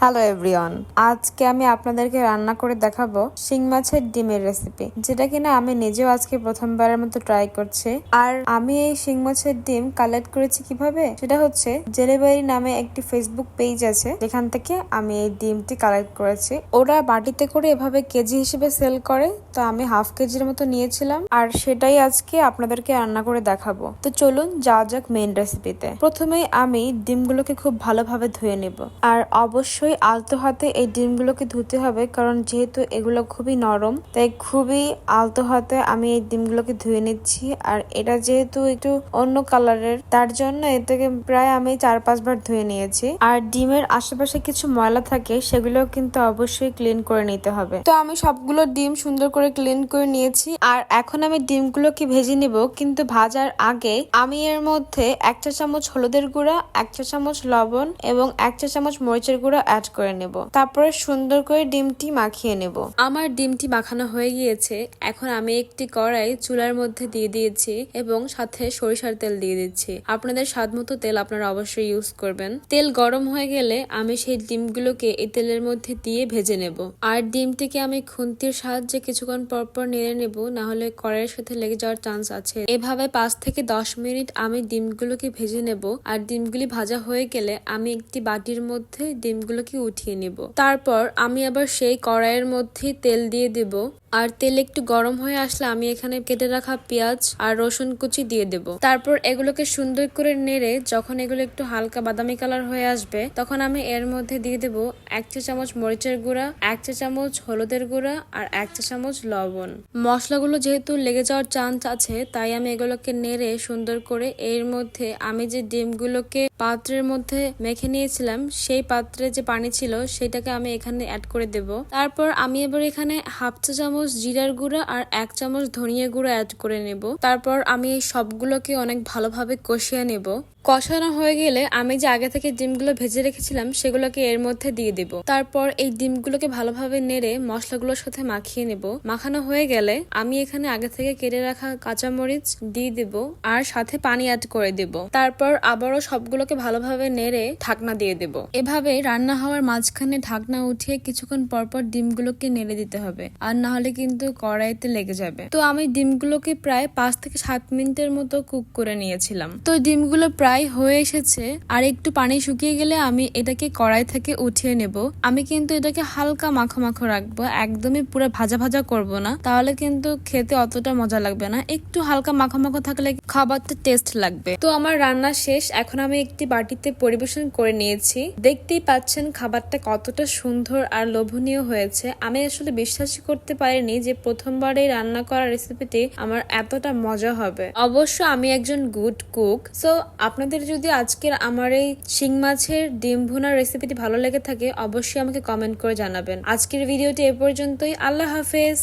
Hello everyone আজকে আমি আপনাদেরকে রান্না করে দেখাবো শিং মাছের ডিমের রেসিপি যেটা কিনা আমি নিজেও আজকে প্রথমবারের মতো ট্রাই করছি। আর আমি এই শিং মাছের ডিম কালেক্ট করেছি কীভাবে? সেটা হচ্ছে জেলেবাড়ি নামে একটি ফেসবুক পেজ আছে, যেখান থেকে আমি এই ডিমটি কালেক্ট করেছি। ওরা বাটিতে করে এভাবে কেজি হিসেবে সেল করে, তো আমি হাফ কেজির মতো নিয়েছিলাম। আর সেটাই আজকে আপনাদেরকে রান্না করে দেখাবো। তো চলুন যাওয়া যাক মেইন রেসিপিতে প্রথমেই আমি ডিমগুলোকে খুব ভালোভাবে ধুয়ে নেব। আর অবশ্যই আলতো হাতে এই ডিমগুলোকে ধুতে হবে, কারণ যেহেতু এগুলো খুবই নরম, তাই খুবই আলতো হাতে আমি এই ডিমগুলোকে ধুয়ে নিচ্ছি। আর এটা যেহেতু একটু অন্য কালারের, তার জন্য এটাকে প্রায় আমি চার পাঁচবার ধুয়ে নিয়েছি। আর ডিমের আশেপাশে কিছু ময়লা থাকে সেগুলো কিন্তু অবশ্যই ক্লিন করে নিতে হবে। তো আমি সবগুলো ডিম সুন্দর করে ক্লিন করে নিয়েছি। আর এখন আমি ডিমগুলোকে ভেজে নিব, কিন্তু ভাজার আগে আমি এর মধ্যে এক চা চামচ হলুদের গুঁড়া, এক চা চামচ লবণ এবং এক চা চামচ মরিচের গুঁড়া অ্যাড করে নেব। তারপরে সুন্দর করে ডিমটি মাখিয়ে নেব। আমার ডিমটি মাখানো হয়ে গিয়েছে। এখন আমি একটি কড়াই চুলার মধ্যে দিয়ে দিয়েছি এবং সাথে সরিষার তেল দিয়ে দিচ্ছি। আপনাদের স্বাদ মতো তেল আপনারা অবশ্যই ইউজ করবেন। তেল গরম হয়ে গেলে আমি সেই ডিমগুলোকে এই তেলের মধ্যে দিয়ে ভেজে নেব। আর ডিমটিকে আমি খুন্তির সাহায্যে কিছুক্ষণ পর পর নেড়ে নেব, না হলে কড়াইয়ের সাথে লেগে যাওয়ার চান্স আছে। এভাবে পাঁচ থেকে দশ মিনিট আমি ডিমগুলোকে ভেজে নেব। আর ডিমগুলি ভাজা হয়ে গেলে আমি একটি বাটির মধ্যে ডিমগুলোকে উঠিয়ে নেব। তারপর আমি আবার সেই কড়াইয়ের মধ্যে তেল দিয়ে দেব। আর তেল একটু গরম হয়ে আসলে আমি এখানে কেটে রাখা পেঁয়াজ আর রসুন কুচি দিয়ে দেব। তারপর এগুলোকে সুন্দর করে নেড়ে যখন এগুলো একটু হালকা বাদামি কালার হয়ে আসবে, তখন আমি এর মধ্যে দিয়ে দেব এক চা চামচ মরিচের গুঁড়া, এক চা চামচ হলুদের গুঁড়া আর এক চা চামচ লবণ। মশলাগুলো যেহেতু লেগে যাওয়ার চান্স আছে, তাই আমি এগুলোকে নেড়ে সুন্দর করে এর মধ্যে আমি যে ডিমগুলোকে পাত্রের মধ্যে মেখে নিয়েছিলাম, সেই পাত্রে যে পানি ছিল, সেটাকে আমি এখানে অ্যাড করে দেব। তারপর আমি এবার এখানে হাফ চা চামচ জিরার গুঁড়া আর এক চামচ ধনিয়া গুঁড়া অ্যাড করে নেব। তারপর আমি এই সবগুলোকে অনেক ভালোভাবে কষিয়ে নেব। কষানো হয়ে গেলে আমি যে আগে থেকে ডিমগুলো ভেজে রেখেছিলাম, সেগুলোকে এর মধ্যে দিয়ে দেব। তারপর এই ডিমগুলোকে ভালোভাবে নেড়ে মশলাগুলোর সাথে মাখিয়ে নেব। মাখানো হয়ে গেলে আমি এখানে আগে থেকে কেটে রাখা কাঁচামরিচ দিয়ে দেব আর সাথে পানি অ্যাড করে দেব। তারপর আবারও সবগুলোকে ভালোভাবে নেড়ে ঢাকনা দিয়ে দেব। এভাবে রান্না হওয়ার মাঝখানে ঢাকনা উঠিয়ে কিছুক্ষণ পরপর ডিমগুলোকে নেড়ে দিতে হবে। আর না হলে কিন্তু কড়াইতে লেগে যাবে। তো আমি ডিমগুলোকে প্রায় পাঁচ থেকে সাত মিনিটের মতো কুক করে নিয়েছিলাম। তো ডিমগুলো প্রায় হয়ে এসেছে। আর একটু পানি শুকিয়ে গেলে আমি এটাকে কড়াই থেকে উঠিয়ে নেব। আমি কিন্তু এটাকে হালকা মাখো মাখো রাখব। একদমই পুরো ভাজা ভাজা করব না। তাহলে কিন্তু খেতে অতটা মজা লাগবে না। একটু হালকা মাখো মাখো থাকলে খাবারটা টেস্ট লাগবে। তো আমার রান্না শেষ। এখন আমি একটি বাটিতে পরিবেশন করে নিয়েছি। দেখতেই পাচ্ছেন খাবারটা কতটা সুন্দর আর লোভনীয় হয়েছে, আমি আসলে বিশ্বাসই করতে পারিনি যে প্রথমবারে রান্না করা রেসিপিটি আমার এতটা মজা হবে। অবশ্য আমি একজন গুড কুক সো আপনাদের যদি আজকের আমার এই শিং মাছের ডিম ভুনার রেসিপিটি ভালো লেগে থাকে, অবশ্যই আমাকে কমেন্ট করে জানাবেন। আজকের ভিডিওটি এ পর্যন্তই, আল্লাহ হাফেজ।